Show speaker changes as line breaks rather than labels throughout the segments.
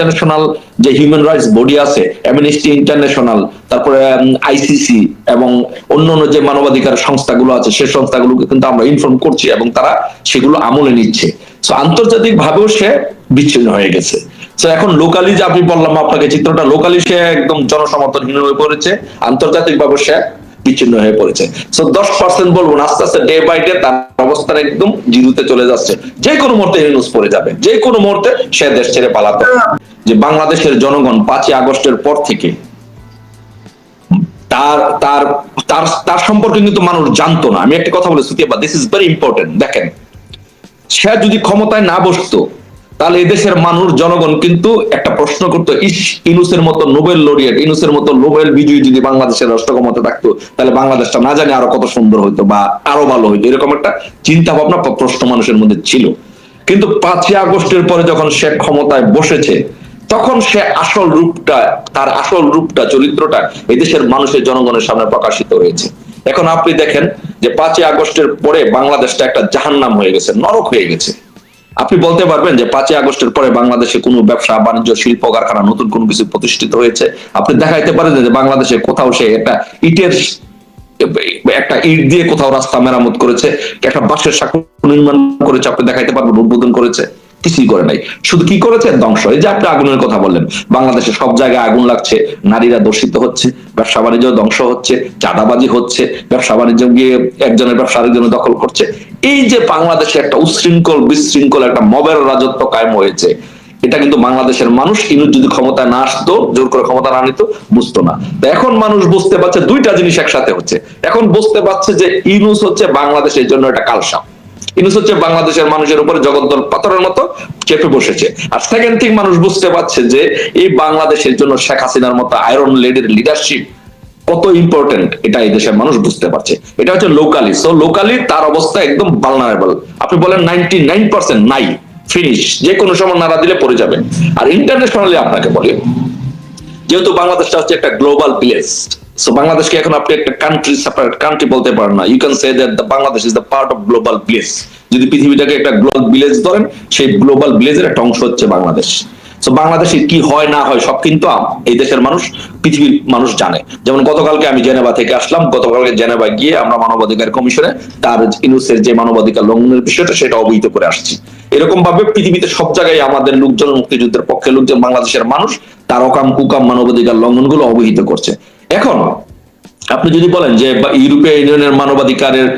International যে human rights body আছে Amnesty International তারপরে আইসিসি এবং অন্যান্য যে মানবাধিকার সংস্থাগুলো আছে, সে সংস্থাগুলোকে কিন্তু আমরা ইনফর্ম করছি এবং তারা সেগুলো আমলে নিচ্ছে। তো আন্তর্জাতিক ভাবেও সে বিচ্ছিন্ন হয়ে গেছে। তো এখন লোকালি যে আপনি বললাম আপনাকে চিত্রটা লোকালি সে একদম জনসমর্থনহীন হয়ে পড়েছে। আন্তর্জাতিক ভাবে সে বিচ্ছিন্ন হয়ে পড়েছে। সো দশ পার্সেন্ট বলব আস্তে আস্তে ডে বাই ডে তার অবস্থান একদম জিরোতে চলে যাচ্ছে। যে কোনো মুহূর্তে নিউজ পড়ে যাবে, যে কোনো মুহূর্তে সে দেশ ছেড়ে পালাতে যে বাংলাদেশের জনগণ পাঁচই আগস্টের পর থেকে তার তার তার সম্পর্কে কিন্তু মানুষ জানতো না। আমি একটা কথা বলে সুতিয়া দিস ইজ ভেরি ইম্পর্টেন্ট দেখেন। সে যদি ক্ষমতায় না বসতো তাহলে এদেশের মানুষ, জনগণ কিন্তু একটা প্রশ্ন করতো, ইস, ইনুসের মতো নোবেল লরিয়েট, ইনুসের মতো নোবেল বিজয়ী যদি বাংলাদেশের রাষ্ট্র ক্ষমতা থাকতো, তাহলে বাংলাদেশটা না জানি আরও কত সুন্দর হইতো বা আরও ভালো হইতো। এরকম একটা চিন্তা ভাবনা প্রশ্ন মানুষের মধ্যে ছিল। কিন্তু পাঁচই আগস্টের পরে যখন সে ক্ষমতায় বসেছে, তখন সে আসল রূপটা, তার আসল রূপটা, চরিত্রটা এদেশের মানুষের জনগণের সামনে প্রকাশিত হয়েছে। এখন আপনি দেখেন যে পাঁচই আগস্টের পরে বাংলাদেশটা একটা জাহান্নাম হয়ে গেছে, নরক হয়ে গেছে। আপনি বলতে পারবেন যে পাঁচই আগস্টের পরে বাংলাদেশে কোনো ব্যবসা, বাণিজ্য, শিল্প, কারখানা নতুন কোনো কিছু প্রতিষ্ঠিত হয়েছে? আপনি দেখাইতে পারেন যে বাংলাদেশে কোথাও সে একটা ইটের একটা ইট দিয়ে কোথাও রাস্তা মেরামত করেছে, একটা বাঁশের সাঁকো নির্মাণ করেছে, আপনি দেখাইতে পারবেন, উদ্বোধন করেছে। কিছুই করে নাই। শুধু কি করেছে? ধ্বংস। এই যে আপনি আগুনের কথা বললেন, বাংলাদেশে সব জায়গায় আগুন লাগছে, নারীরা দূষিত হচ্ছে, ব্যবসা বাণিজ্য ধ্বংস হচ্ছে, চাঁদাবাজি হচ্ছে, ব্যবসা বাণিজ্য গিয়ে একজনের ব্যবসা আরেকজনের দখল করছে। এই যে বাংলাদেশে একটা উশৃঙ্খল, বিশৃঙ্খল, একটা মবের রাজত্ব কায়েম হয়েছে, এটা কিন্তু বাংলাদেশের মানুষ ইনুস যদি ক্ষমতায় না আসতো, জোর করে ক্ষমতা না নিত, বুঝতো না। তো এখন মানুষ বুঝতে পারছে দুইটা জিনিস একসাথে হচ্ছে। এখন বুঝতে পারছে যে ইনুস হচ্ছে বাংলাদেশের জন্য একটা কালসাপ। ইনুস হচ্ছে বাংলাদেশের মানুষের উপরে জগদ্দল পাথরের মতো চেপে বসেছে। আর সেকেন্ড থিং মানুষ বুঝতে পারছে যে, এই বাংলাদেশের জন্য শেখ হাসিনার মতো আয়রন লেডির লিডারশিপ কত ইম্পর্টেন্ট এটা এই দেশের মানুষ বুঝতে পারছে। এটা হচ্ছে লোকালি সো লোকালি তার অবস্থা একদম ভালনারেবল আপনি বলেন নাইনটি নাইন পার্সেন্ট নাই ফিনিশ যে কোনো সময় নাড়া দিলে পড়ে যাবে। আর ইন্টারন্যাশনালি আপনাকে বলি, যেহেতু বাংলাদেশটা হচ্ছে একটা গ্লোবাল ভিলেজ সো বাংলাদেশকে এখন আপনি একটা কান্ট্রি সেপারেট কান্ট্রি বলতে পারেন না। You can say that the Bangladesh is the part of global village যদি পৃথিবীটাকে একটা গ্লোবাল ভিলেজ ধরেন, সেই গ্লোবাল ভিলেজের একটা অংশ হচ্ছে বাংলাদেশ তো বাংলাদেশে কি হয়, না হয়, সব কিন্তু এই দেশের মানুষ, পৃথিবীর মানুষ জানে। যেমন গতকালকে আমি জেনেভা থেকে আসলাম। গতকালকে জেনেভা গিয়ে আমরা মানবাধিকার কমিশনে তার ইনুসের যে মানবাধিকার লঙ্ঘনের বিষয়টা, সেটা অবহিত করে আসছি। এরকম ভাবে পৃথিবীতে সব জায়গায় আমাদের লোকজন মুক্তিযুদ্ধের পক্ষে লোকজন, বাংলাদেশের মানুষ তার অকাম কুকাম মানবাধিকার লঙ্ঘনগুলো অবহিত করছে। এখন আপনি যদি বলেন যে ইউরোপীয় ইউনিয়নের মানবাধিকারের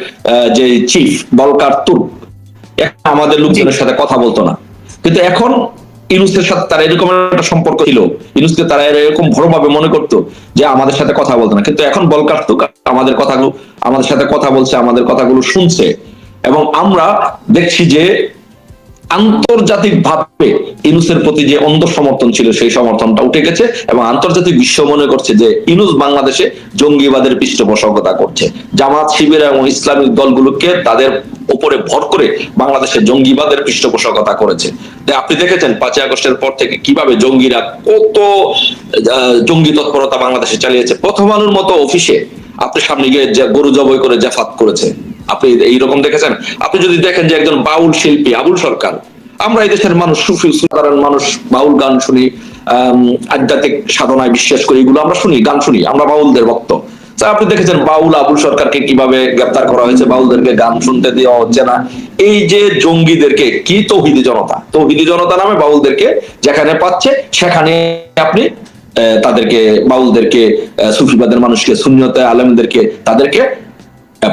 যে চিফ বলকার তুর্ক আমাদের লোকজনের সাথে কথা বলতো না। কিন্তু এখন ইনুসের সাথে তারা এরকম একটা সম্পর্ক ছিল ইনুসকে তারা এরকম ভাবে মনে করতো যে আমাদের সাথে কথা বলতো না। কিন্তু এখন বলকার তুর্ক আমাদের কথাগুলো আমাদের সাথে কথা বলছে আমাদের কথাগুলো শুনছে। এবং আমরা দেখছি যে আন্তর্জাতিক ভাবে ইনুসের প্রতি যে অন্ধ সমর্থন ছিল, সেই সমর্থনটা উঠে গেছে এবং আন্তর্জাতিক বিশ্ব মনে করছে যে ইনুস বাংলাদেশে জঙ্গিবাদের পৃষ্ঠপোষকতা করছে। জামাত শিবির এবং ইসলামিক দলগুলোকে তাদের উপরে ভর করে বাংলাদেশে জঙ্গিবাদের পৃষ্ঠপোষকতা করেছে। আপনি দেখেছেন পাঁচই আগস্টের পর থেকে কীভাবে জঙ্গিরা কত জঙ্গি তৎপরতা বাংলাদেশে চালিয়েছে। প্রথম আলোর মতো অফিসে আপনি সামনে গিয়ে গরু জবাই করে জাফাত করেছে। আপনি এইরকম দেখেছেন? আপনি যদি দেখেন যে একজন বাউল শিল্পী, আবুল সরকার, আমরা এই দেশের মানুষ সুফি সাধারণ মানুষ, বাউল গান শুনি আধ্যাত্মিক সাধনায় বিশ্বাস করি, এগুলো আমরা শুনি, গান শুনি, আমরা বাউলদের ভক্ত। আপনি দেখেছেন বাউল আবুল সরকারকে কীভাবে গ্রেপ্তার করা হয়েছে? বাউলদেরকে গান শুনতে দেওয়া হচ্ছে না। এই যে জঙ্গিদেরকে, কি তৌহিদি জনতা? তৌহিদি জনতা নামে বাউলদেরকে যেখানে পাচ্ছে, সেখানে আপনি তাদেরকে, বাউলদেরকে সুফিবাদের মানুষকে, সুন্নিয়তে আলেমদেরকে, তাদেরকে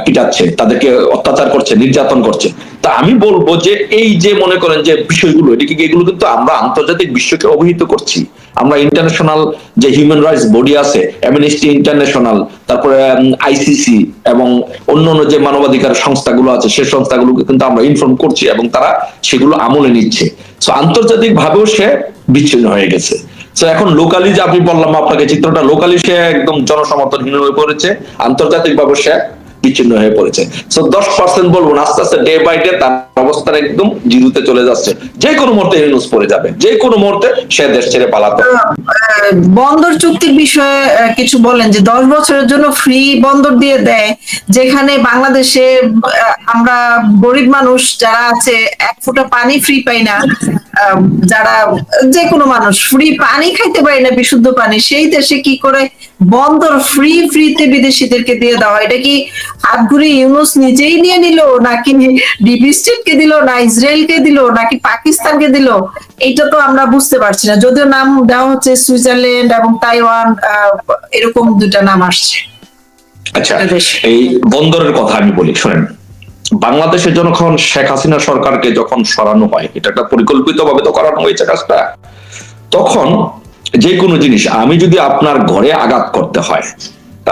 পিটাচ্ছে তাদেরকে অত্যাচার করছে, নির্যাতন করছে। তা আমি বলব যে এই যে মনে করেন যে বিষয়গুলো, এদিকে এগুলো কিন্তু আমরা আন্তর্জাতিক বিশ্বকে অবহিত করছি। আমরা ইন্টারন্যাশনাল যে হিউম্যান রাইটস বডি আছে অ্যামনেস্টি ইন্টারন্যাশনাল তারপরে আইসিসি এবং অন্যান্য যে মানবাধিকার সংস্থাগুলো আছে, সে সংস্থাগুলোকে কিন্তু আমরা ইনফর্ম করছি এবং তারা সেগুলো আমলে নিচ্ছে। তো আন্তর্জাতিক ভাবেও সে বিচ্ছিন্ন হয়ে গেছে। তো এখন লোকালি যে আপনি বললাম আপনাকে, চিত্রটা লোকালি সে একদম জনসমর্থনহীন হয়ে পড়েছে আন্তর্জাতিক ভাবে সে বিচ্ছিন্ন হয়ে পড়েছে। সো দশ পার্সেন্ট বলব আস্তে আস্তে ডে বাই ডে তার অবস্থান একদম জিরোতে চলে যাচ্ছে। যে কোনো মুহূর্তে নিউজ পড়ে যাবে, যে কোনো মুহূর্তে সে দেশ ছেড়ে পালাতে
বন্দর চুক্তির বিষয়ে কিছু বলেন যে দশ বছরের জন্য ফ্রি বন্দর দিয়ে দেয়, যেখানে বাংলাদেশে আমরা গরিব মানুষ যারা আছে, এক ফোঁটা পানি ফ্রি পাই না যারা যে কোনো মানুষ ফ্রি পানি খাইতে পারি না, বিশুদ্ধ পানি, সেই দেশে কি করে বন্দর ফ্রি ফ্রিতে বিদেশিদেরকে দিয়ে দেওয়া এটা কি ঘুরে ইউনুস নিজেই নিয়ে নিল নাকি ডিপি স্টেটকে দিল না ইসরায়েলকে দিল নাকি পাকিস্তানকে দিল? এইটা তো আমরা বুঝতে পারছি না। যদিও নাম দেওয়া হচ্ছে সুইজারল্যান্ড এবং তাইওয়ান এরকম দুটা নাম আসছে।
আচ্ছা। এই বন্দরের কথা আমি বলি শোনেন। বাংলাদেশে যখন শেখ হাসিনা সরকারকে যখন সরানো হয় এটা একটা পরিকল্পিত ভাবে তো করানো হয়েছে কাজটা তখন যে কোনো জিনিস আমি যদি আপনার ঘরে আঘাত করতে হয়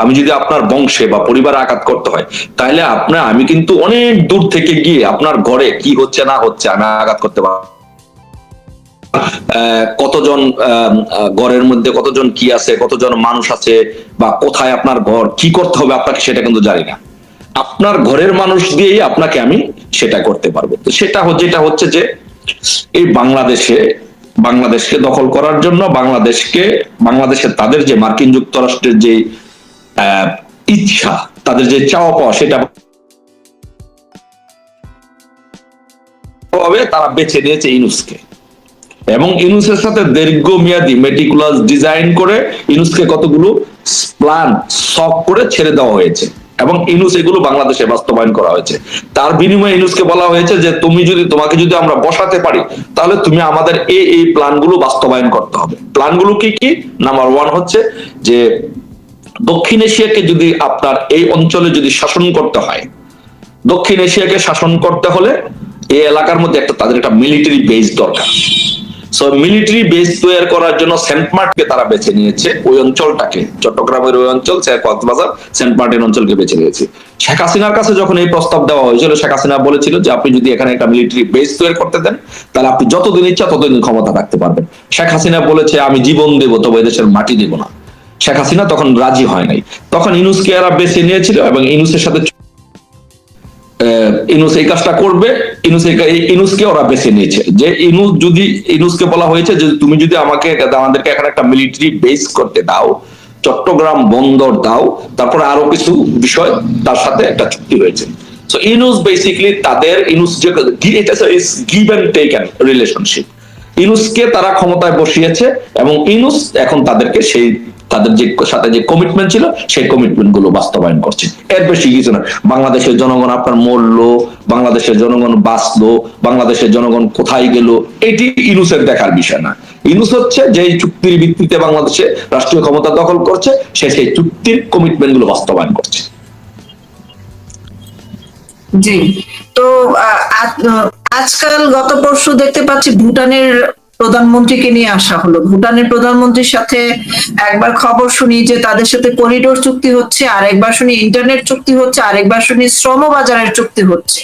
আমি যদি আপনার বংশে বা পরিবারে আঘাত করতে হয়, তাহলে আপনার, আমি কিন্তু অনেক দূর থেকে গিয়ে আপনার ঘরে কি হচ্ছে না হচ্ছে আমি আঘাত করতে পারব। কতজন ঘরের মধ্যে কতজন কি আছে, কতজন মানুষ আছে বা কোথায় আপনার ঘর, কি করতে হবে আপনাকে সেটা কিন্তু জানি না। আপনার ঘরের মানুষ দিয়েই আপনাকে আমি সেটা করতে পারব। তো সেটা যেটা হচ্ছে যে, এই বাংলাদেশে, বাংলাদেশকে দখল করার জন্য বাংলাদেশকে, বাংলাদেশে তাদের যে মার্কিন যুক্তরাষ্ট্রের যে ইচ্ছা, তাদের যে চাওয়া পাওয়া সেটা হবে, তারা বেছে নিয়েছে ইনুসকে। এবং ইনুসের সাথে দীর্ঘমেয়াদী মেটিকুলাস ডিজাইন করে ইনুসকে কতগুলো প্ল্যান সক করে ছেড়ে দেওয়া হয়েছে। এবং ইনুস এগুলো বাংলাদেশে বাস্তবায়ন করা হয়েছে। তার বিনিময়ে ইনুসকে বলা হয়েছে যে, তুমি যদি, তোমাকে যদি আমরা বসাতে পারি, তাহলে তুমি আমাদের এই এই প্ল্যানগুলো বাস্তবায়ন করতে হবে। প্ল্যানগুলো কি কি? নাম্বার ওয়ান হচ্ছে যে দক্ষিণ এশিয়াকে যদি আপনার এই অঞ্চলে যদি শাসন করতে হয়, দক্ষিণ এশিয়াকে শাসন করতে হলে এই এলাকার মধ্যে একটা তাদের একটা মিলিটারি বেস দরকার। সো মিলিটারি বেস তৈরি করার জন্য সেন্ট মার্টকে তারা বেছে নিয়েছে ওই অঞ্চলটাকে। চট্টগ্রামের ওই অঞ্চল কক্সবাজার সেন্ট মার্টিন অঞ্চলকে বেছে নিয়েছে। শেখ হাসিনার কাছে যখন এই প্রস্তাব দেওয়া হয়েছিল, শেখ হাসিনা বলেছিল যে আপনি যদি এখানে একটা মিলিটারি বেস তৈরি করতে দেন, তাহলে আপনি যতদিন ইচ্ছা ততদিন ক্ষমতা রাখতে পারবেন। শেখ হাসিনা বলেছে, আমি জীবন দেবো, তবে এদেশের মাটি দেবো না। শেখ হাসিনা তখন রাজি হয় নাই। তখন ইনুসকে এরা বেছে নিয়েছিল এবং ইনুসের সাথে ইনুস এই কাজটা করবে, ইনুস ইনুসকে ওরা বেছে নিয়েছে। যে ইনুস যদি, ইনুসকে বলা হয়েছে যে তুমি যদি আমাকে, আমাদেরকে এখানে একটা মিলিটারি বেস করতে দাও, চট্টগ্রাম বন্দর দাও, তারপরে আরও কিছু বিষয় তার সাথে একটা চুক্তি হয়েছে। সো ইনুস বেসিক্যালি তাদের, ইনুস যে গিভ টেক রিলেশনশিপ ইনুসকে তারা ক্ষমতায় বসিয়েছে এবং ইনুস এখন তাদেরকে সেই, তাদের যে সাথে যে কমিটমেন্ট ছিল, সেই কমিটমেন্টগুলো বাস্তবায়ন করছে। এর বেশি কিছু না। বাংলাদেশের জনগণ আপনার মরলো, বাংলাদেশের জনগণ বাঁচলো, বাংলাদেশের জনগণ কোথায় গেল, এটি ইনুসের দেখার বিষয় না। ইনুস হচ্ছে যে চুক্তির ভিত্তিতে বাংলাদেশে রাষ্ট্রীয় ক্ষমতা দখল করছে, সে সেই চুক্তির কমিটমেন্টগুলো বাস্তবায়ন করছে।
জি। তো আজকাল গত পরশু দেখতে পাচ্ছি ভুটানের প্রধানমন্ত্রীকে নিয়ে আসা হলো। ভুটানের প্রধানমন্ত্রীর সাথে একবার খবর শুনি যে তাদের সাথে করিডোর চুক্তি হচ্ছে আর একবার শুনি ইন্টারনেট চুক্তি হচ্ছে আর একবার শুনি শ্রম বাজারের চুক্তি হচ্ছে।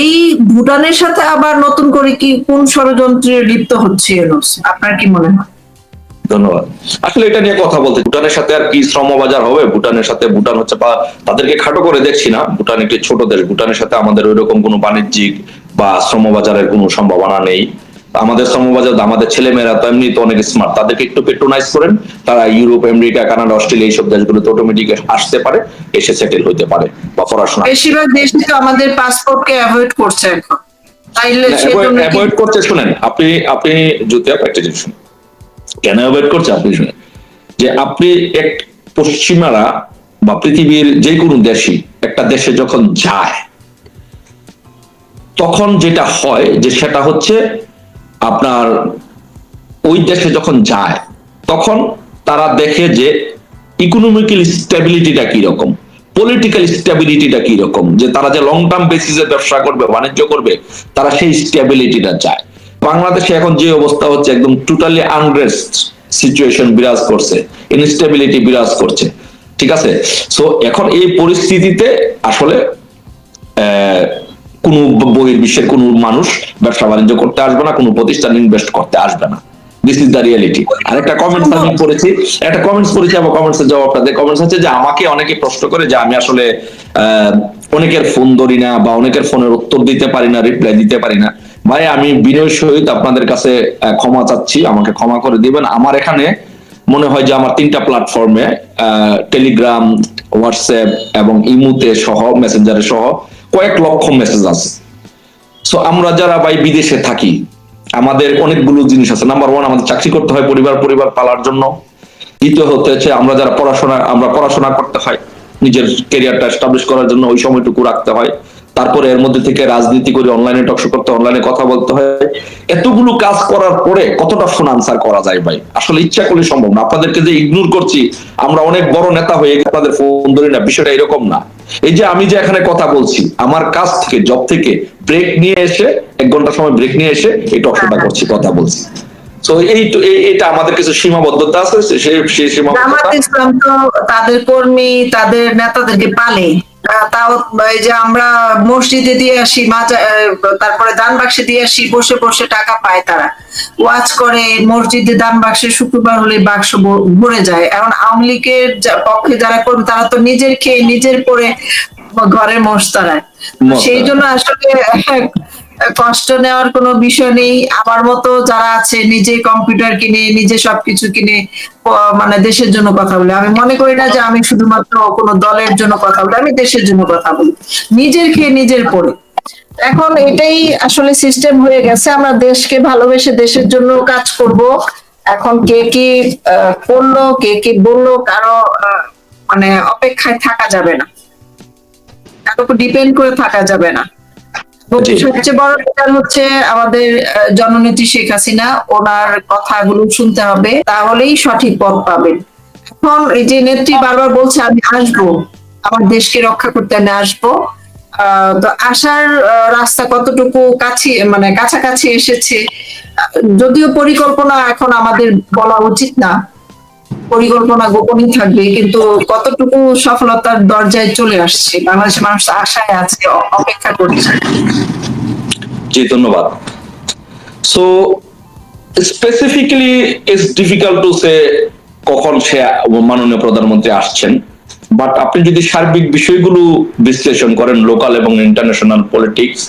এই ভুটানের সাথে আবার নতুন করে কি, কোন ষড়যন্ত্রে লিপ্ত হচ্ছে আপনার কি মনে হয়?
ধন্যবাদ। আসলে এটা নিয়ে কথা বলতে ভুটানের সাথে আর কি শ্রমবাজার হবে? ভুটানের সাথে ভুটান হচ্ছে বা তাদেরকে খাটো করে দেখছি না। ভুটান একটি ছোট দেশ। ভুটানের সাথে আমাদের ওই রকম কোনো বাণিজ্যিক বা শ্রমবাজারের কোনো সম্ভাবনা নেই। আমাদের শ্রমবাজার আমাদের ছেলেমেয়েরা তো এমনি তো অনেক স্মার্ট তাদেরকে একটু পেট্রোনাইজ করেন। তারা ইউরোপ আমেরিকা কানাডা অস্ট্রেলিয়া এইসব দেশগুলোতে অটোমেটিক আসতে পারে এসে সেটেল হইতে পারে বা পড়াশোনা
বেশিরভাগ দেশ তো আমাদের পাসপোর্টকে অ্যাভয়েড করছে এখন। তাইলে
অ্যাভয়েড করতে শুনেন। আপনি আপনি যদি একটা জিনিস শুনেন। কেন অ্যাভয়েড করছে? আপনি শুনেন। যে আপনি এক পশ্চিমারা বা পৃথিবীর যে কোনো দেশই, একটা দেশে যখন যায়, তখন যেটা হয় যে সেটা হচ্ছে আপনার ওই দেশে যখন যায়, তখন তারা দেখে যে ইকোনমিক্যাল স্টেবিলিটিটা কি রকম পলিটিক্যাল স্টেবিলিটিটা কি রকম যে তারা যে লং টার্ম বেসিসে ব্যবসা করবে, বাণিজ্য করবে, তারা সেই স্টেবিলিটিটা চায়। বাংলাদেশে এখন যে অবস্থা হচ্ছে একদম টোটালি আনরেস্ট সিচুয়েশন বিরাজ করছে ইনস্টেবিলিটি বিরাজ করছে, ঠিক আছে? সো এখন এই পরিস্থিতিতে আসলে কোনো বহির বিশ্বের কোনো মানুষ ব্যবসা বাণিজ্য করতে আসবে না, কোনো প্রতিষ্ঠান ইনভেস্ট করতে আসবে না। দিস ইজ দ্য রিয়েলিটি আর একটা কমেন্টস আমি পড়েছি, একটা কমেন্টস পড়েছি আমার কমেন্টস এর জবাবটা দেয় কমেন্টস হচ্ছে যে আমাকে অনেকে প্রশ্ন করে যে আমি আসলে অনেকের ফোন ধরি না বা অনেকের ফোনের উত্তর দিতে পারি না রিপ্লাই দিতে পারি না। ভাই, আমি বিনয় সহিত আপনাদের কাছে ক্ষমা চাচ্ছি। আমাকে ক্ষমা করে দিবেন। আমার এখানে মনে হয় যে আমার তিনটা প্ল্যাটফর্মে টেলিগ্রাম হোয়াটসঅ্যাপ এবং ইমুতে সহ মেসেঞ্জারে সহ কয়েক লক্ষ মেসেজ আছে। সো আমরা যারা ভাই বিদেশে থাকি, আমাদের অনেকগুলো জিনিস আছে। নাম্বার ওয়ান আমাদের চাকরি করতে হয় পরিবার পরিবার পালার জন্য। দ্বিতীয় হতে হচ্ছে, আমরা যারা পড়াশোনা, আমরা পড়াশোনা করতে হয়, নিজের ক্যারিয়ারটা এস্টাবলিশ করার জন্য ওই সময়টুকু রাখতে হয়। তারপরে এর মধ্যে থেকে রাজনীতি করে অনলাইনে টকশো করতে অনলাইনে কথা বলতে হয়। এতগুলো কাজ করার পরে কতটা ফোন আনসার করা যায় ভাই? আসলে ইচ্ছা করলে সম্ভব না। আপনাদেরকে যে ইগনোর করছি, আমরা অনেক বড় নেতা হয়ে আপনাদের ফোন ধরি না, বিষয়টা এরকম না। এই যে আমি যে এখানে কথা বলছি, আমার কাজ থেকে জব থেকে ব্রেক নিয়ে এসে, এক ঘণ্টা সময় ব্রেক নিয়ে এসে এই টকশোটা করছি, কথা বলছি। তো, এই, এটা আমাদের কিছু সীমাবদ্ধতা আছে সেই সীমাবদ্ধতা।
তাদের কর্মী, তাদের নেতাদেরকে পালে তাও এই যে আমরা মসজিদে দিয়ে আসি তারপরে দান বাক্সে দিয়ে আসি বসে বসে টাকা পায় তারা। ওয়াজ করে মসজিদে দান বাক্সে শুক্রবার হলে বাক্স ভরে যায়। এখন আওয়ামী লীগের পক্ষে যারা করবে তারা তো নিজের খেয়ে নিজের পরে ঘরে মোষ তারায়। সেই জন্য আসলে কষ্ট নেওয়ার কোনো বিষয় নেই। আমার মতো যারা আছে, নিজে কম্পিউটার কিনে, নিজে সবকিছু কিনে মানে দেশের জন্য কথা বলে। আমি মনে করি না যে আমি শুধুমাত্র কোনো দলের জন্য কথা বলি, আমি দেশের জন্য কথা বলি। নিজের খেয়ে নিজের পড়ে। এখন এটাই আসলে সিস্টেম হয়ে গেছে। আমরা দেশকে ভালোবেসে দেশের জন্য কাজ করব। এখন কে কি করল, কে কি বলল, কারও মানে অপেক্ষায় থাকা যাবে না। উপর ডিপেন্ড করে থাকা যাবে না। সবচেয়ে বড় ব্যাপার হচ্ছে আমাদের জননেত্রী শেখ হাসিনা। ওনার কথাগুলো শুনতে হবে তাহলেই সঠিক পথ পাবেন। এখন এই যে নেত্রী বারবার বলছে আমি আসব। আমার দেশকে রক্ষা করতে আমি আসব। আহ, তো আসার রাস্তা কতটুকু কাছে মানে কাছাকাছি এসেছে যদিও পরিকল্পনা এখন আমাদের বলা উচিত না। পরিকল্পনা গোপনই থাকবে, কিন্তু কতটুকু সফলতার দরজায় চলে আসছে বাংলাদেশের মানুষ আশায় আছে, অপেক্ষা করছে।
জি, ধন্যবাদ। So specifically it's difficult to say কখন সে মাননীয় প্রধানমন্ত্রী আসছেন বাট আপনি যদি সার্বিক বিষয়গুলো বিশ্লেষণ করেন লোকাল এবং ইন্টারন্যাশনাল পলিটিক্স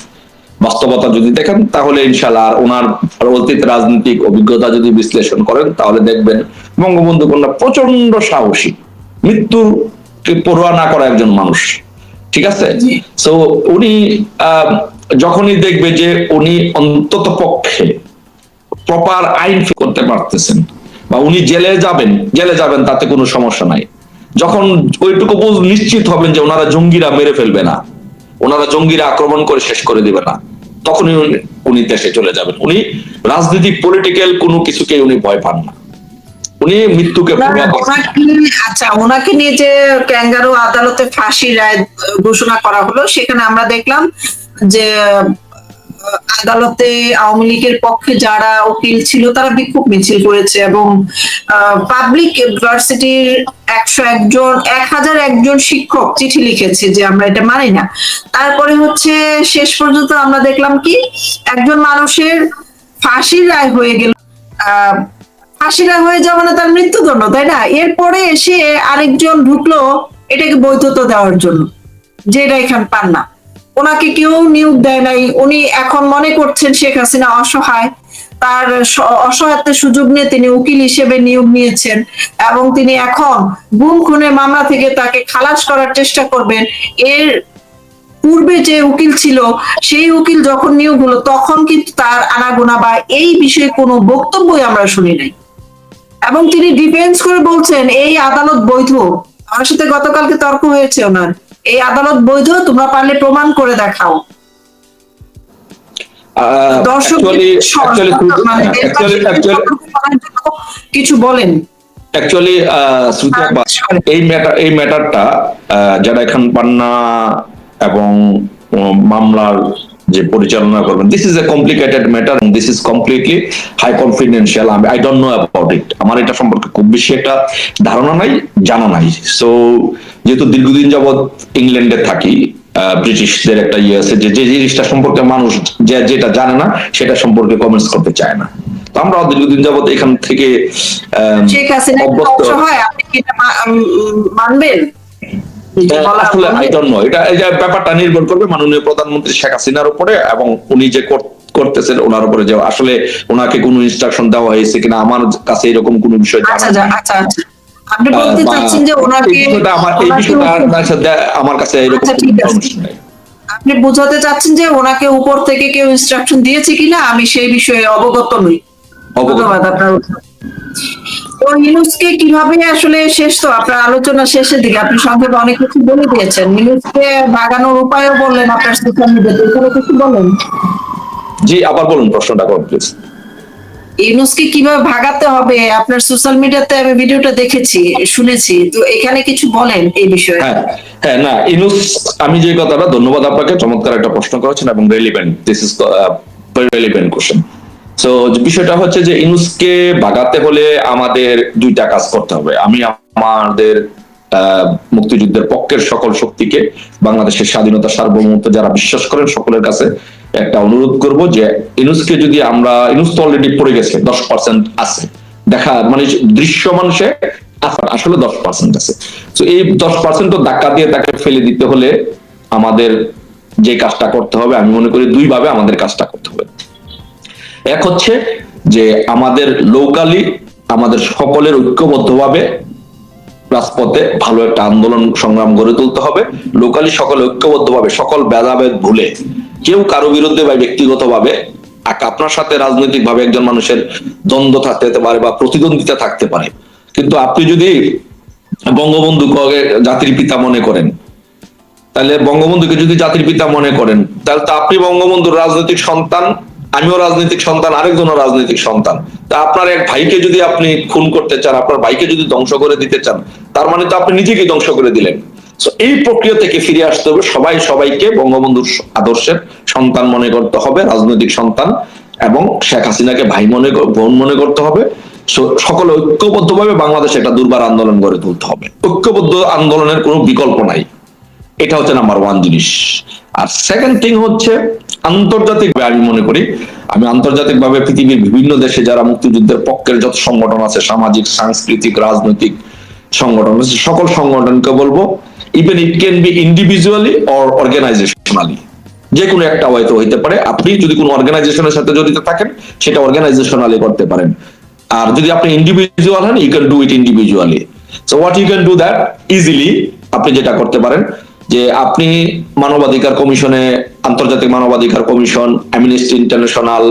বাস্তবতা যদি দেখেন তাহলে ইনশাল্লাহ আর ওনার অতীত রাজনৈতিক অভিজ্ঞতা যদি বিশ্লেষণ করেন তাহলে দেখবেন বঙ্গবন্ধু কন্যা প্রচণ্ড সাহসী। মৃত্যুকে পড়ুয়া না করা একজন মানুষ। ঠিক আছে। সো উনি যখনই দেখবে যে উনি অন্তত পক্ষে প্রপার আইন করতে পারতেছেন বা উনি জেলে যাবেন জেলে যাবেন তাতে কোনো সমস্যা নাই। যখন ওইটুকু নিশ্চিত হবেন যে ওনারা জঙ্গিরা মেরে ফেলবে না। ওনারা জঙ্গিরা আক্রমণ করে শেষ করে দিবে না। তখনই উনি- দেশে চলে যাবেন। উনি রাজনীতি পলিটিক্যাল কোনো কিছুকে উনি ভয় পান না। উনি মৃত্যুকে
আচ্ছা ওনাকে নিয়ে যে ক্যাঙ্গারু আদালতে ফাঁসি রায় ঘোষণা করা হলো সেখানে আমরা দেখলাম যে আদালতে আওয়ামী লীগের পক্ষে যারা উকিল ছিল, তারা বিক্ষোভ মিছিল করেছে এবং পাবলিক ইউনিভার্সিটির একশো একজন, এক হাজার একজন শিক্ষক চিঠি লিখেছে যে আমরা এটা মানি না। তারপরে হচ্ছে শেষ পর্যন্ত আমরা দেখলাম কি, একজন মানুষের ফাঁসির রায় হয়ে গেল। ফাঁসিরা হয়ে যাবে না তার মৃত্যুদণ্ড, তাই না? এরপরে এসে আরেকজন ঢুকলো এটাকে বৈধতা দেওয়ার জন্য, যে এটা এখানে পান না। ওনাকে কেউ নিয়োগ দেয় নাই। উনি এখন মনে করছেন শেখ হাসিনা অসহায়। তার অসহায়ত্বের সুযোগ নিয়ে তিনি উকিল হিসেবে নিয়োগ নিয়েছেন এবং তিনি এখন গুম, খুনের মামলা থেকে তাকে খালাস করার চেষ্টা করবেন। এর পূর্বে যে উকিল ছিল, সেই উকিল যখন নিয়োগ হলো, তখন কিন্তু তার আনাগোনা বা এই বিষয়ে কোনো বক্তব্যই আমরা শুনি নাই। এবং তিনি ডিফেন্স করে বলছেন, এই আদালত বৈধ। আমার সাথে গতকালকে তর্ক হয়েছে ওনার। এই আদালত বৈধ তোমরা পারলে প্রমাণ করে দেখাও। মানে কিছু বলেন।
অ্যাকচুয়ালি এই ম্যাটার এই ম্যাটারটা যারা এখন পান্না এবং মামলার যে পরিচালনা করবেন। This is a complicated matter this is completely high confidential আমি I don't know about it আমার এটা সম্পর্কে খুব বেশি একটা ধারণা নাই জানা নাই। সো যেহেতু দীর্ঘদিন যাবৎ ইংল্যান্ডে থাকি ব্রিটিশদের একটা ইয়ে আছে যে যে জিনিসটা সম্পর্কে মানুষ যে যেটা জানে না সেটা সম্পর্কে কমেন্টস করতে চায় না। তো আমরা দীর্ঘদিন যাবত এখান থেকে
শেখ হাসিনা হয় আপনি কি মানবেন?
আসলে আই ডোন্ট নো এটা এই ব্যাপারটা নির্ভর করবে মাননীয় প্রধানমন্ত্রী শেখ হাসিনার উপরে এবং উনি যে করতেছেন ওনার উপরে যে আসলে ওনাকে কোনো ইনস্ট্রাকশন দেওয়া হয়েছে কিনা আমার কাছে এরকম কোনো বিষয় জানা
আচ্ছা আচ্ছা আচ্ছা আপনি বলতে চাচ্ছেন যে ওনাকে
আমার এই বিষয়টা আমার কাছে এরকম।
আপনি বোঝাতে চাচ্ছেন যে ওনাকে উপর থেকে কেউ ইনস্ট্রাকশন দিয়েছে কিনা আমি সেই বিষয়ে অবগত নই
অবগত।
ধন্যবাদ আপনার। তো ইউনুসকে কীভাবে আসলে শেষ তো? আপনার আলোচনা শেষের দিকে। আপনি সংক্ষেপে অনেক কিছু বলে দিয়েছেন। ইউনুসকে ভাগানোর উপায়ও বললেন আপনার সোশ্যাল মিডিয়াতে এখানে কিছু বলেন?
জি আবার বলুন প্রশ্নটা করুন প্লিজ
ইউনুসকে কীভাবে ভাগাতে হবে? আপনার সোশ্যাল মিডিয়াতে আমি ভিডিওটা দেখেছি শুনেছি। তো এখানে কিছু বলেন এই বিষয়ে।
হ্যাঁ হ্যাঁ না ইনুস আমি যে কথাটা ধন্যবাদ আপনাকে চমৎকার একটা প্রশ্ন করেছেন এবং relevant this is relevant question so বিষয়টা হচ্ছে যে ইনুসকে বাগাতে হলে আমাদের দুইটা কাজ করতে হবে। আমি আমাদের মুক্তিযুদ্ধের পক্ষের সকল শক্তিকে বাংলাদেশের স্বাধীনতা সার্বভৌমত্ব যারা বিশ্বাস করেন সকলের কাছে একটা অনুরোধ করব যে ইনুসকে যদি আমরা, ইনুস তো অলরেডি পড়ে গেছে, দশ পার্সেন্ট আছে। দেখা মানে দৃশ্যমান সে আসলে দশ পার্সেন্ট আছে। তো এই দশ পার্সেন্ট ধাক্কা দিয়ে তাকে ফেলে দিতে হলে আমাদের যে কাজটা করতে হবে, আমি মনে করি দুইভাবে আমাদের কাজটা করতে হবে। এক হচ্ছে যে আমাদের লোকালি আমাদের সকলের ঐক্যবদ্ধভাবে রাজপথে ভালো একটা আন্দোলন সংগ্রাম গড়ে তুলতে হবে। লোকালি সকলে ঐক্যবদ্ধভাবে, সকল ভেদাভেদ ভুলে কেউ কারও বিরুদ্ধে বা ব্যক্তিগতভাবে আপনার সাথে রাজনৈতিক ভাবে একজন মানুষের দ্বন্দ্ব থাকতে পারে বা প্রতিদ্বন্দ্বিতা থাকতে পারে। কিন্তু আপনি যদি বঙ্গবন্ধুকে জাতির পিতা মনে করেন, তাহলে বঙ্গবন্ধুকে যদি জাতির পিতা মনে করেন, তাহলে তো আপনি বঙ্গবন্ধুর রাজনৈতিক সন্তান আমিও রাজনৈতিক সন্তান, আরেকজনও রাজনৈতিক সন্তান। তা আপনার এক ভাইকে যদি আপনি খুন করতে চান, আপনার ভাইকে যদি ধ্বংস করে দিতে চান, তার মানে তো আপনি নিজেকে ধ্বংস করে দিলেন। এই প্রক্রিয়া থেকে ফিরে আসতে হবে। সবাই সবাইকে বঙ্গবন্ধুর আদর্শের সন্তান মনে করতে হবে, রাজনৈতিক সন্তান, এবং শেখ হাসিনাকে ভাই মনে বোন মনে করতে হবে। সকলে ঐক্যবদ্ধভাবে বাংলাদেশে একটা দুর্বার আন্দোলন গড়ে তুলতে হবে। ঐক্যবদ্ধ আন্দোলনের কোনো বিকল্প নাই। এটা হচ্ছে নাম্বার ওয়ান জিনিস। আর সেকেন্ড থিং হচ্ছে আন্তর্জাতিক আমি মনে করি, আমি আন্তর্জাতিক ভাবে পৃথিবীর বিভিন্ন দেশে যারা মুক্তিযুদ্ধের পক্ষের যত সংগঠন আছে, সামাজিক, সাংস্কৃতিক, রাজনৈতিক সংগঠন আছে, সকল সংগঠনকে বলব even it can be individually or organisationally যে কোনো একটা হয়তো হইতে পারে, আপনি যদি কোনো অর্গানাইজেশনের সাথে জড়িত থাকেন, সেটা অর্গানাইজেশনালি করতে পারেন। আর যদি আপনি ইন্ডিভিজুয়াল হন you can do it individually so what you can do that easily আপনি যেটা করতে পারেন যে আপনি মানবাধিকার কমিশনে, আন্তর্জাতিক মানবাধিকার কমিশন অ্যামনিস্টি ইন্টারন্যাশনাল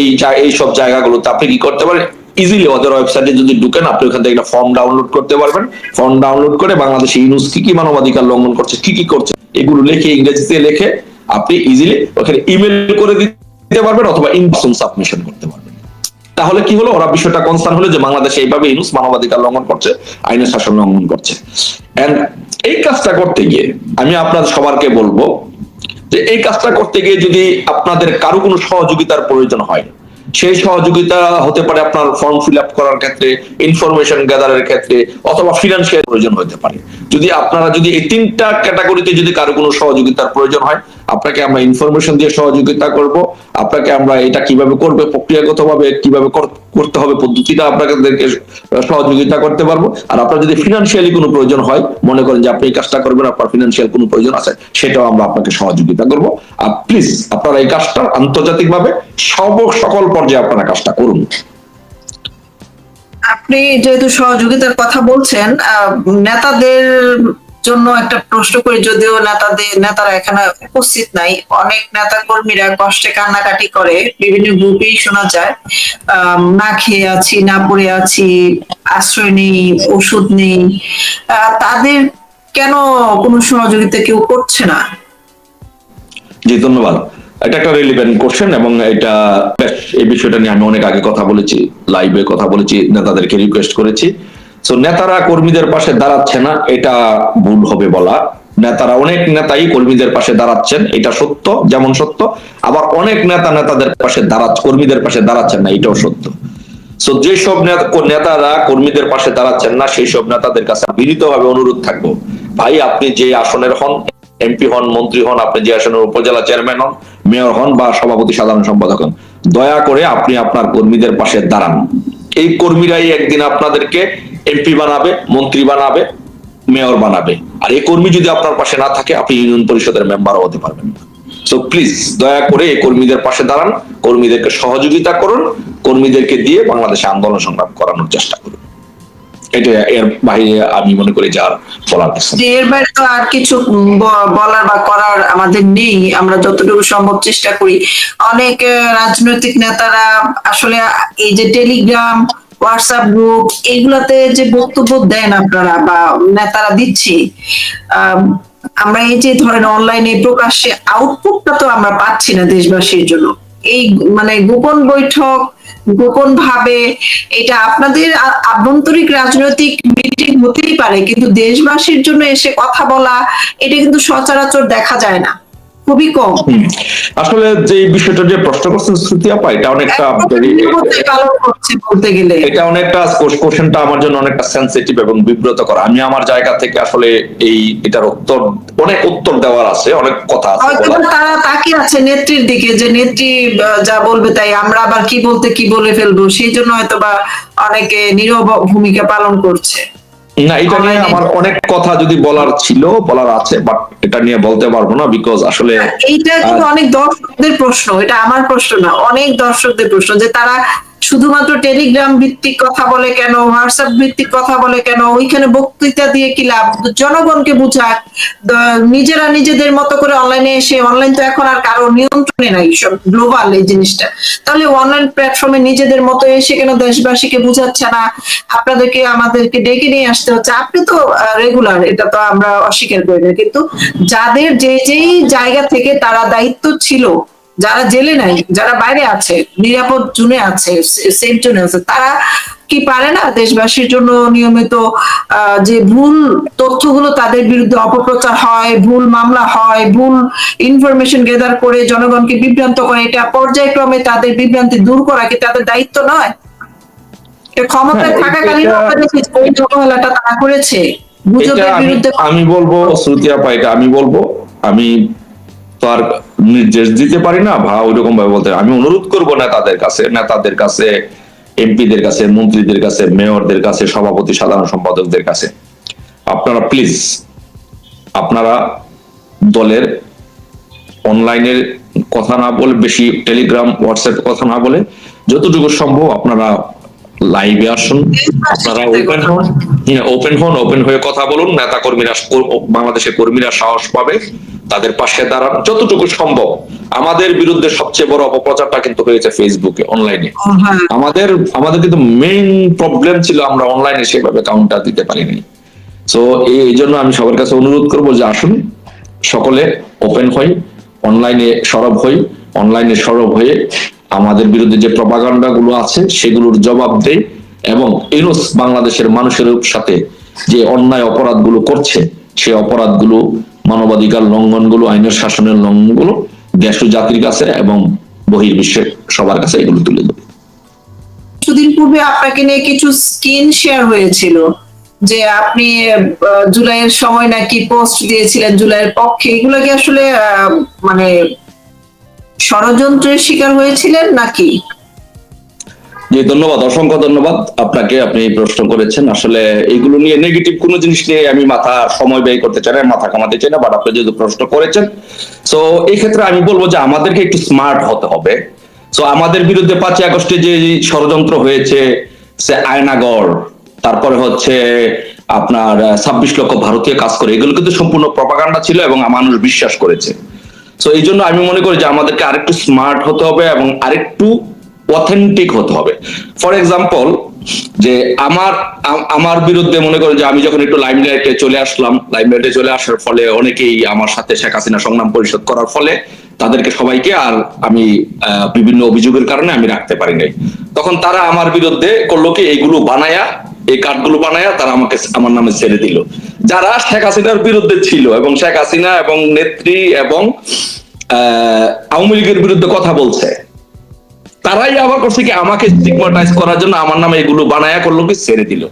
এই এই সব জায়গাগুলোতে আপনি কি করতে পারেন? ইজিলি ওদের ওয়েবসাইটে যদি ঢুকেন, আপনি ওখান থেকে একটা ফর্ম ডাউনলোড করতে পারবেন। ফর্ম ডাউনলোড করে বাংলাদেশে ইউনুস কি কি মানবাধিকার লঙ্ঘন করছে, কি কি করছে, এগুলো লিখে ইংরেজিতে লিখে আপনি ইজিলি ওখানে ইমেল করে দিতে পারবেন অথবা ইনপার্সন সাবমিশন করতে পারবেন। তাহলে কি হলো? ওরা বিষয়টা কনসার্ন হলো যে বাংলাদেশে এইভাবে ইউনুস মানবাধিকার লঙ্ঘন করছে, আইনের শাসন লঙ্ঘন করছে। এন্ড এই কাজটা করতে গিয়ে আমি আপনাদের সবারকে বলব যে এই কাজটা করতে গিয়ে যদি আপনাদের কারও কোনো সহযোগিতার প্রয়োজন হয়, সেই সহযোগিতা হতে পারে আপনার ফর্ম ফিল আপ করার ক্ষেত্রে ইনফরমেশন গ্যাদারের ক্ষেত্রে, অথবা ফিনান্সিয়াল প্রয়োজন হতে পারে। যদি আপনারা যদি এই তিনটা ক্যাটাগরিতে যদি কারও কোনো সহযোগিতার প্রয়োজন হয়, আপনাকে আমরা ইনফরমেশন দিয়ে সহযোগিতা করব। আপনাকে আমরা এটা কীভাবে করবে, প্রক্রিয়াগতভাবে কীভাবে করতে হবে পদ্ধতিটা আপনাদেরকে সহযোগিতা করতে পারব। আর আপনার যদি ফিনান্সিয়ালি কোনো প্রয়োজন হয়, মনে করেন যে আপনি এই কাজটা করবেন, আপনার ফিনান্সিয়াল কোনো প্রয়োজন আছে, সেটাও আমরা আপনাকে সহযোগিতা করব। আর প্লিজ আপনারা এই কাজটা আন্তর্জাতিকভাবে সব সকল পর্যায়ে আপনারা কাজটা করুন।
আপনি যেহেতু সহযোগিতার কথা বলছেন নেতাদের জন্য একটা প্রশ্ন করি, যদিও নেতাদের নেতারা এখানে উপস্থিত নাই। অনেক নেতা কর্মীরা কষ্টে কান্নাকাটি করে, বিভিন্ন গ্রুপেই শোনা যায়। না খেয়ে আছি, না পড়ে আছি, আশ্রয় নেই, ওষুধ নেই। তাদের কেন কোনো সহযোগিতা কেউ করছে না?
জি, ধন্যবাদ। এটা একটা রিলিভেন্ট কোশ্চেন এবং এটা বেশ, এই বিষয়টা নিয়ে আমি অনেক আগে কথা বলেছি লাইভে কথা বলেছি, নেতাদেরকে রিকোয়েস্ট করেছি। তো নেতারা কর্মীদের পাশে দাঁড়াচ্ছে না, এটা ভুল হবে বলা। নেতারা অনেক নেতাই কর্মীদের পাশে দাঁড়াচ্ছেন, এটা সত্য, যেমন সত্য। আবার অনেক নেতা নেতাদের পাশে দাঁড়াচ্ছে কর্মীদের পাশে দাঁড়াচ্ছেন না, এটাও সত্য। তো যেসব নেতা- নেতারা কর্মীদের পাশে দাঁড়াচ্ছেন না সেই সব নেতাদের কাছে বিনীত ভাবে অনুরোধ থাকব। ভাই, আপনি যে আসনের হন এমপি হন, মন্ত্রী হন, আপনি যে আসনের উপজেলা চেয়ারম্যান হন, মেয়র হন বা সভাপতি সাধারণ সম্পাদক হন। দয়া করে আপনি আপনার কর্মীদের পাশে দাঁড়ান। এই কর্মীরাই একদিন আপনাদেরকে এমপি বানাবে, মন্ত্রী বানাবে, মেয়র বানাবে। আর এই কর্মী যদি আপনার পাশে না থাকে, আপনি ইউনিয়ন পরিষদের মেম্বারও হতে পারবেন না। সো প্লিজ দয়া করে এই কর্মীদের পাশে দাঁড়ান, কর্মীদেরকে সহযোগিতা করুন, কর্মীদেরকে দিয়ে বাংলাদেশে আন্দোলন সংগ্রাম করানোর চেষ্টা করুন। এটা এর বাইরে আমি মনে করি যার বলার কিছু
এর বাইরে তো আর কিছু বলার বা করার আমাদের নেই। আমরা যতটুকু সম্ভব চেষ্টা করি। অনেক রাজনৈতিক নেতারা আসলে এই যে টেলিগ্রাম হোয়াটসঅ্যাপ গ্রুপ এইগুলাতে যে বক্তব্য দেন আপনারা বা নেতারা দিচ্ছি আম, আমরা এই যে ধরেন অনলাইনে প্রকাশ্যে আউটপুটটা তো আমরা পাচ্ছি না দেশবাসীর জন্য। এই মানে গোপন বৈঠক গোপন ভাবে এটা আপনাদের আভ্যন্তরিক রাজনৈতিক মিটিং হতেই পারে, কিন্তু দেশবাসীর জন্য এসে কথা বলা, এটা কিন্তু সচরাচর দেখা যায় না। খুবই কম।
আসলে যে বিষয়টা যে প্রশ্ন করছেন শ্রুতি আপা এটা অনেকটা
বলতে গেলে।
এটা অনেকটা কোশ্চেনটা আমার জন্য অনেকটা সেন্সিটিভ এবং বিব্রতকর। আমি আমার জায়গা থেকে আসলে এই এটার উত্তর অনেক উত্তর দেওয়ার আছে অনেক কথা আছে
তারা তাকিয়ে আছে নেত্রীর দিকে যে নেত্রী যা বলবে তাই আমরা আবার কি বলতে কি বলে ফেলব? সেই জন্য হয়তো বা অনেকে নীরব ভূমিকা পালন করছে।
না এটা নিয়ে আমার অনেক কথা যদি বলার ছিল বলার আছে বাট এটা নিয়ে বলতে পারব না বিকজ আসলে
এইটা কিন্তু অনেক দর্শকদের প্রশ্ন এটা আমার প্রশ্ন না অনেক দর্শকদের প্রশ্ন যে তারা শুধুমাত্র টেলিগ্রাম ভিত্তিক কথা বলে কেন? হোয়াটসঅ্যাপ ভিত্তিক কথা বলে কেন? ওইখানে বক্তৃতা দিয়ে কি লাভ? জনগণকে বুঝাক। নিজেরা নিজেদের মতো করে অনলাইনে এসে অনলাইন তো এখন আর কারও নিয়ন্ত্রণে নাই সব গ্লোবাল এই জিনিসটা। তাহলে অনলাইন প্ল্যাটফর্মে নিজেদের মতো এসে কেন দেশবাসীকে বুঝাচ্ছে না? আপনাদেরকে, আমাদেরকে ডেকে নিয়ে আসতে হচ্ছে। আপনি তো রেগুলার এটা তো আমরা অস্বীকার করি না। কিন্তু যাদের যে যেই জায়গা থেকে তারা দায়িত্ব ছিল যারা জেলে নাই যারা বাইরে আছে নিরাপদ জুনে আছে সেফ জোনে আছে তারা কি পারে না দেশবাসীর জন্য নিয়মিত যে ভুল তথ্যগুলো তাদের বিরুদ্ধে অপপ্রচার হয় ভুল মামলা হয় ভুল ইনফরমেশন গেদার করে জনগণকে বিভ্রান্ত করে এটা পর্যায়ক্রমে তাদের বিভ্রান্তি দূর করা কি তাদের দায়িত্ব নয়? ক্ষমতায়
হ্যাঁ,
থাকাকালীন
এটা-
আমরা অবহেলাটা তারা করেছে
এটা আমি
বিরুদ্ধে
আমি বলব শ্রুতি আপা এটা আমি বলব। আমি তো আর নির্দেশ দিতে পারি না বা ওইরকম ভাবে বলতে আমি অনুরোধ করব নেতাদের কাছে নেতাদের কাছে, এমপিদের কাছে, মন্ত্রীদের কাছে, মেয়রদের কাছে, সভাপতি, সাধারণ সম্পাদকদের কাছে। আপনারা প্লিজ আপনারা দলের অনলাইনের কথা না বলে, বেশি টেলিগ্রাম হোয়াটসঅ্যাপ কথা না বলে, যতটুকু সম্ভব আপনারা লাইভে আসুন। আপনারা ওপেন হন। ওপেন হন ওপেন হয়ে কথা বলুন। নেতা কর্মীরা বাংলাদেশের কর্মীরা সাহস পাবে। তাদের পাশে দাঁড়ান যতটুকু সম্ভব। আমাদের বিরুদ্ধে সবচেয়ে বড় অপপ্রচারটা কিন্তু হয়েছে ফেসবুকে অনলাইনে
হ্যাঁ।
আমাদের আমাদের কিন্তু মেইন প্রবলেম ছিল আমরা অনলাইনে সেভাবে কাউন্টার দিতে পারিনি। তো এই জন্য আমি সবার কাছে অনুরোধ করব যে আসুন সকলে ওপেন হই অনলাইনে সরব হই অনলাইনে সরব হয়ে আমাদের বিরুদ্ধে যে প্রপাগান্ডা গুলো আছে সেগুলোর জবাব দেয় এবং ইউনুস বাংলাদেশের মানুষের সাথে যে অন্যায় অপরাধগুলো করছে সেই অপরাধগুলো মানবাধিকার লঙ্ঘনগুলো, আইনের শাসনের লঙ্ঘনগুলো দেশ ও জাতির কাছে এবং বহির্বিশ্বের সবার কাছে এগুলো তুলে দেবে
কিছুদিন পূর্বে আপনাকে নিয়ে কিছু স্কিন শেয়ার হয়েছিল যে আপনি জুলাইয়ের সময় নাকি পোস্ট দিয়েছিলেন জুলাইয়ের পক্ষে। এগুলো কি আসলে মানে ষড়যন্ত্রের শিকার হয়েছিলেন নাকি?
জি, ধন্যবাদ, অসংখ্য ধন্যবাদ আপনাকে আপনি প্রশ্ন করেছেন। আসলে এইগুলো নিয়ে নেগেটিভ কোনো জিনিস নিয়ে আমি মাথা, সময় ব্যয় করতে চাই না, মাথা কামাতে চাই না বাট আপনি যেহেতু প্রশ্ন করেছেন তো এই ক্ষেত্রে আমি বলব যে আমাদেরকে একটু স্মার্ট হতে হবে। তো আমাদের বিরুদ্ধে পাঁচই আগস্টে যে ষড়যন্ত্র হয়েছে, সে আয়নাগড়, তারপরে হচ্ছে আপনার ছাব্বিশ লক্ষ ভারতীয় কাজ করে, এগুলো কিন্তু সম্পূর্ণ প্রপাগান্ডা ছিল এবং মানুষ বিশ্বাস করেছে। তো এই জন্য আমি মনে করি যে আমাদেরকে আরেকটু স্মার্ট হতে হবে এবং আরেকটু অথেন্টিক হতে হবে। ফর এক্সাম্পল যে আমার আমার বিরুদ্ধে মনে করেন যে আমি যখন একটু লাইমলাইটে চলে আসলাম লাইমলাইটে চলে আসার ফলে অনেকেই আমার সাথে শেখ হাসিনা সংগ্রাম পরিষদ করার ফলে তাদেরকে সবাইকে আর আমি বিভিন্ন অভিযোগের কারণে আমি রাখতে পারি নাই। তখন তারা আমার বিরুদ্ধে করল কি এইগুলো বানায়া এই কার্ডগুলো বানায়া তারা আমাকে আমার নামে ছেড়ে দিল। যারা শেখ হাসিনার বিরুদ্ধে ছিল এবং শেখ হাসিনা এবং নেত্রী এবং আহ, আওয়ামী লীগের বিরুদ্ধে কথা বলছে তারাই আবার করছে কি আমাকে স্টিগমাটাইজ করার জন্য আমার নামে এগুলো বানায়া করল কি ছেড়ে দিল।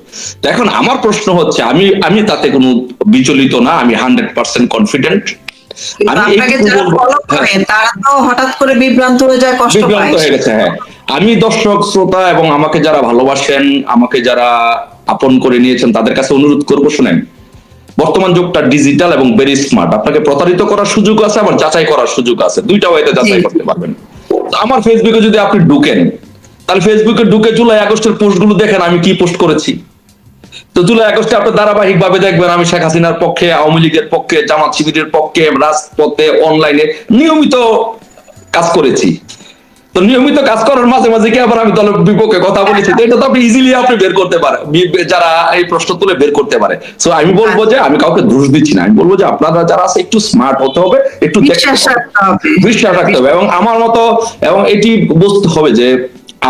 তো এখন আমার প্রশ্ন হচ্ছে আমি আমি তাতে কোনো বিচলিত না আমি হান্ড্রেড পার্সেন্ট কনফিডেন্ট আমি দর্শক শ্রোতা এবং আমাকে যারা ভালোবাসেন আমাকে যারা আপন করে নিয়েছেন তাদের কাছে অনুরোধ করব শুনেন। বর্তমান যুগটা ডিজিটাল এবং ভেরি স্মার্ট আপনাকে প্রতারিত করার সুযোগ আছে আবার যাচাই করার সুযোগ আছে। দুইটা ওয়েতে যাচাই করতে পারবেন। আমার ফেসবুকে যদি আপনি ঢুকেন, তাহলে ফেসবুকে ঢুকে জুলাই আগস্টের পোস্টগুলো দেখেন আমি কি পোস্ট করেছি। তো জুলাই আগস্টে আপনি ধারাবাহিক ভাবে দেখবেন আমি শেখ হাসিনার পক্ষে, আওয়ামী লীগের পক্ষে, জামাত শিবিরের পক্ষে, রাজপথে অনলাইনে নিয়মিত কাজ করেছি। তো নিয়মিত কাজ করার মাঝে মাঝে কি আবার আমি দলের বিপক্ষে কথা বলেছি? এটা তো আপনি ইজিলি আপনি বের করতে পারেন যারা এই প্রশ্ন তুলে বের করতে পারে। সো আমি বলব যে আমি কাউকে দোষ দিচ্ছি না। আমি বলব যে আপনারা যারা আছে একটু স্মার্ট হতে হবে একটু
বিশ্বাস রাখতে হবে।
এবং আমার মতো এবং এটি বুঝতে হবে যে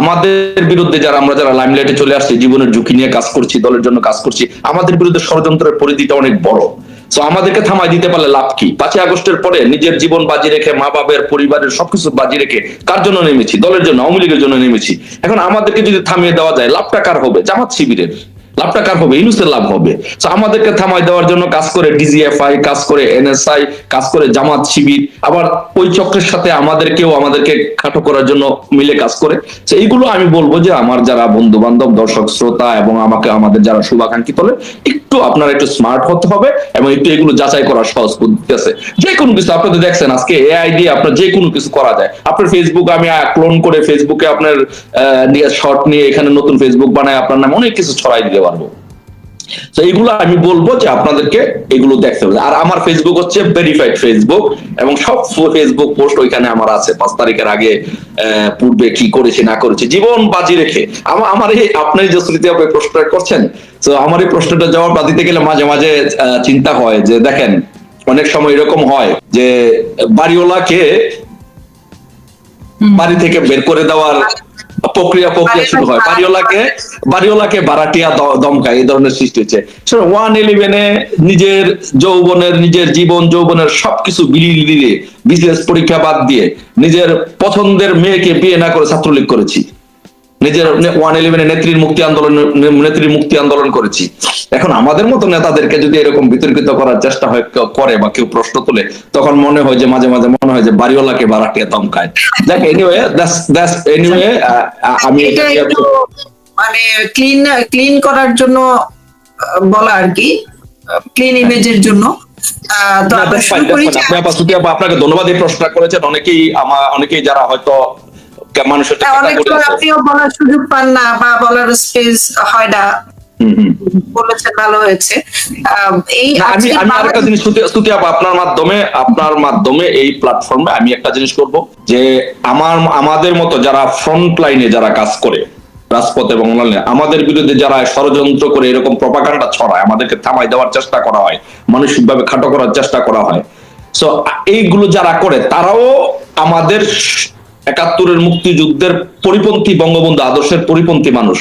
আমাদের বিরুদ্ধে যারা আমরা যারা লাইমলাইটে চলে আসছি জীবনের ঝুঁকি নিয়ে কাজ করছি দলের জন্য কাজ করছি আমাদের বিরুদ্ধে ষড়যন্ত্রের পরিধিটা অনেক বড়। তো আমাদেরকে থামাই দিতে পারলে লাভ কি? পাঁচই আগস্টের পরে নিজের জীবন বাজি রেখে মা বাবার পরিবারের সবকিছু বাজি রেখে কার জন্য নেমেছি? দলের জন্য, আওয়ামী লীগের জন্য নেমেছি। এখন আমাদেরকে যদি থামিয়ে দেওয়া যায়, লাভটা কার হবে? জামাত শিবিরের। লাভটা কার হবে? ইনুসের লাভ হবে। তো আমাদেরকে থামাই দেওয়ার জন্য কাজ করে ডিজিএফআই কাজ করে এনএসআই কাজ করে জামাত শিবির, আবার ওই চক্রের সাথে আমাদেরকেও আমাদেরকে খাটো করার জন্য মিলে কাজ করে। তো এইগুলো আমি বলব যে আমার যারা বন্ধু বান্ধব দর্শক, শ্রোতা এবং আমাকে, আমাদের যারা শুভাকাঙ্ক্ষী তলে, একটু আপনারা একটু স্মার্ট হতে হবে এবং একটু এগুলো যাচাই করার সহজ পদ্ধতি আছে। যে কোনো কিছু আপনাদের দেখছেন আজকে এআই দিয়ে আপনার যে কোনো কিছু করা যায়। আপনার ফেসবুক আমি ক্লোন করে ফেসবুকে আপনার শর্ট নিয়ে এখানে নতুন ফেসবুক বানায়, আপনার নামে অনেক কিছু ছড়াই দিতে পারব। তো এগুলো আমি বলব যে আপনাদেরকে এগুলো দেখতে হবে। আর আমার ফেসবুক হচ্ছে ভেরিফাইড ফেসবুক এবং সব ফেসবুক পোস্ট ওইখানে আমার আছে। পাঁচ তারিখের আগে পূর্বে কি করেছি না করেছি জীবন বাজি রেখে। আমার এই আপনি যে স্মৃতি আপনি প্রশ্নটা করছেন তো আমার এই প্রশ্নটা জবাব না দিতে গেলে মাঝে মাঝে চিন্তা হয় যে দেখেন অনেক সময় এরকম হয় যে বাড়িওয়ালাকে বাড়ি থেকে বের করে দেওয়ার প্রক্রিয়া প্রক্রিয়া শুরু হয়। বাড়িওয়ালাকে বাড়িওয়ালাকে ভাড়াটিয়া দমকা এই ধরনের সৃষ্টি হচ্ছে। ওয়ান ইলেভেনে নিজের যৌবনের নিজের জীবন যৌবনের সবকিছু বিলিয়ে দিয়ে বিসিএস পরীক্ষা বাদ দিয়ে নিজের পছন্দের মেয়েকে বিয়ে না করে ছাত্রলীগ করেছি। নিজের ওয়ান ইলেভেনে নেত্রীর মুক্তি আন্দোলন নেত্রীর মুক্তি আন্দোলন করেছি। এখন আমাদের মতো নেতাদেরকে যদি এরকম বিতর্কিত করার চেষ্টা হয় কেউ করে বা কেউ প্রশ্ন তোলে তখন মনে হয় যে মাঝে মাঝে মনে হয় যে বাড়িওয়ালাকে ভাড়াটিয়া দমকায়। দেখ এনিওয়ে এনিওয়ে আমি
মানে ক্লিন ক্লিন করার জন্য বলা আর কি ক্লিন ইমেজের জন্য।
আপনাকে ধন্যবাদ এই প্রশ্নটা করেছেন। অনেকেই আমার অনেকেই যারা হয়তো মানুষের
হ্যাঁ, অনেক। আপনিও বলার সুযোগ পান না বা বলার স্পেস হয় না
হুম, হুম।
বলেছেন ভালো হয়েছে এই
আমি আমি আরেকটা জিনিস শ্রুতি শ্রুতি আপনার মাধ্যমে আপনার মাধ্যমে এই প্ল্যাটফর্মে আমি একটা জিনিস করব যে আমার আমাদের মতো যারা ফ্রন্ট লাইনে যারা কাজ করে রাজপথ এবং অনলাইনে আমাদের বিরুদ্ধে যারা ষড়যন্ত্র করে এরকম প্রপাগান্ডা ছড়ায় আমাদেরকে থামাই দেওয়ার চেষ্টা করা হয় মানসিকভাবে খাটো করার চেষ্টা করা হয় সো এইগুলো যারা করে তারাও আমাদের একাত্তরের মুক্তিযুদ্ধের পরিপন্থী বঙ্গবন্ধু আদর্শের পরিপন্থী মানুষ।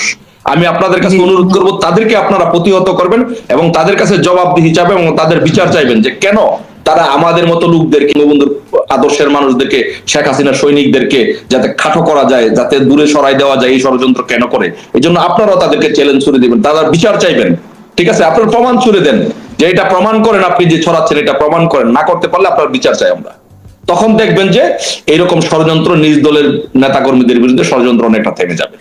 আমি আপনাদের কাছে অনুরোধ করব তাদেরকে আপনারা প্রতিহত করবেন এবং তাদের কাছে জবাবদিহি চাইবেন এবং তাদের বিচার চাইবেন যে কেন তারা আমাদের মতো লোকদেরকে বঙ্গবন্ধুর আদর্শের মানুষদেরকে শেখ হাসিনা সৈনিকদেরকে যাতে খাটো করা যায় যাতে দূরে সরাই দেওয়া যায় এই ষড়যন্ত্র কেন করে? এই জন্য আপনারাও তাদেরকে চ্যালেঞ্জ ছুড়ে দিবেন তারা বিচার চাইবেন। ঠিক আছে? আপনার প্রমাণ ছুড়ে দেন যে এটা প্রমাণ করেন আপনি যে ছড়াচ্ছেন এটা প্রমাণ করেন। না করতে পারলে আপনার বিচার চাই আমরা। তখন দেখবেন যে এরকম ষড়যন্ত্র নিজ দলের নেতাকর্মীদের বিরুদ্ধে ষড়যন্ত্র অনেকটা থেমে যাবে।